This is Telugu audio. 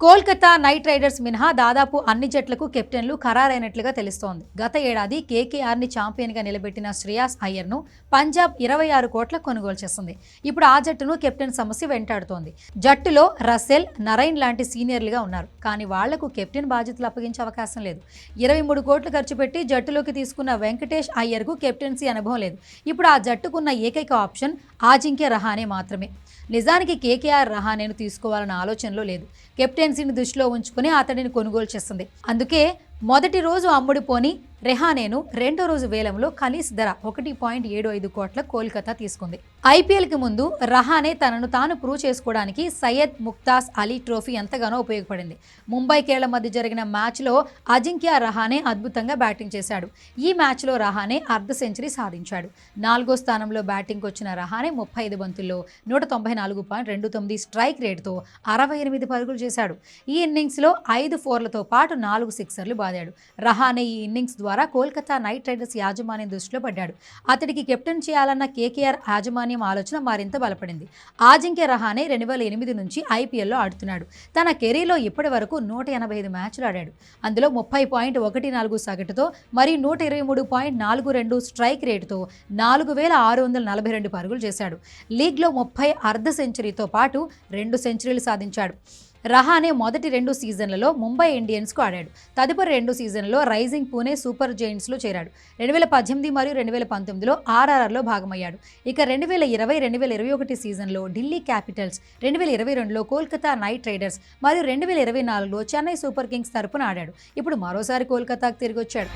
కోల్కతా నైట్ రైడర్స్ మినహా దాదాపు అన్ని జట్లకు కెప్టెన్లు ఖరారైనట్లుగా తెలుస్తోంది. గత ఏడాది కేకేఆర్ని ఛాంపియన్గా నిలబెట్టిన శ్రేయాస్ అయ్యర్ను పంజాబ్ ఇరవై ఆరు కోట్ల కొనుగోలు చేసింది. ఇప్పుడు ఆ జట్టును కెప్టెన్ సమస్య వెంటాడుతోంది. జట్టులో రసెల్ నరైన్ లాంటి సీనియర్లుగా ఉన్నారు. కానీ వాళ్ళకు కెప్టెన్ బాధ్యతలు అప్పగించే అవకాశం లేదు. ఇరవై మూడు కోట్లు ఖర్చు పెట్టి జట్టులోకి తీసుకున్న వెంకటేష్ అయ్యర్కు కెప్టెన్సీ అనుభవం లేదు. ఇప్పుడు ఆ జట్టుకున్న ఏకైక ఆప్షన్ ఆజింక్య రహానే మాత్రమే. నిజానికి కేకేఆర్ రహానేను తీసుకోవాలన్న ఆలోచనలో లేదు. కెప్టెన్ ఎమర్జెన్సీని దృష్టిలో ఉంచుకుని అతడిని కొనుగోలు చేస్తుంది. అందుకే మొదటి రోజు అమ్ముడుపోని రెహానేను రెండో రోజు వేలంలో కనీస ధర ఒకటి పాయింట్ ఏడు ఐదు కోట్ల కోల్కతా తీసుకుంది. ఐపీఎల్కి ముందు రహానే తనను తాను ప్రూవ్ చేసుకోవడానికి సయ్యద్ ముక్తాస్ అలీ ట్రోఫీ ఎంతగానో ఉపయోగపడింది. ముంబై కేరళ మధ్య జరిగిన మ్యాచ్లో అజింక్య రహానే అద్భుతంగా బ్యాటింగ్ చేశాడు. ఈ మ్యాచ్లో రహానే అర్ధ సెంచరీ సాధించాడు. నాలుగో స్థానంలో బ్యాటింగ్కి వచ్చిన రహానే ముప్పై ఐదు బంతుల్లో నూట తొంభై నాలుగు పాయింట్ రెండు తొమ్మిది స్ట్రైక్ రేటుతో అరవై ఎనిమిది పరుగులు చేశాడు. ఈ ఇన్నింగ్స్లో ఐదు ఫోర్లతో పాటు నాలుగు సిక్సర్లు బాదాడు. రహానే ఈ ఇన్నింగ్స్ ద్వారా కోల్కతా నైట్ రైడర్స్ యాజమాన్యం దృష్టిలో పడ్డాడు. అతడికి కెప్టెన్ చేయాలన్న కేకేఆర్ యాజమాన్యం ఆలోచన మరింత బలపడింది. ఆజింక్య రహానే రెండు వేల ఎనిమిది నుంచి ఐపీఎల్లో ఆడుతున్నాడు. తన కెరీర్లో ఇప్పటి వరకు నూట ఎనభై ఐదు మ్యాచ్లు ఆడాడు. అందులో ముప్పై పాయింట్ ఒకటి నాలుగు సగటుతో మరియు నూట ఇరవై మూడు పాయింట్ నాలుగు రెండు స్ట్రైక్ రేటుతో నాలుగు వేల ఆరు వందల నలభై రెండు పరుగులు చేశాడు. లీగ్లో ముప్పై అర్ధ సెంచరీతో పాటు రెండు సెంచరీలు సాధించాడు. రహానే మొదటి రెండు సీజన్లలో ముంబై ఇండియన్స్కు ఆడాడు. తదుపరి రెండు సీజన్లలో రైజింగ్ పూణే సూపర్ జైంట్స్లో చేరాడు. రెండు వేల పద్దెనిమిది మరియు రెండు వేల పంతొమ్మిదిలో ఆర్ఆర్ఆర్లో భాగమయ్యాడు. ఇక రెండు వేల ఇరవై రెండు వేల ఇరవై ఒకటి సీజన్లో ఢిల్లీ క్యాపిటల్స్ రెండు వేల ఇరవై రెండులో కోల్కతా నైట్ రైడర్స్ మరియు రెండు వేల ఇరవై నాలుగులో చెన్నై సూపర్ కింగ్స్ తరపున ఆడాడు. ఇప్పుడు మరోసారి కోల్కతాకు తిరిగి వచ్చాడు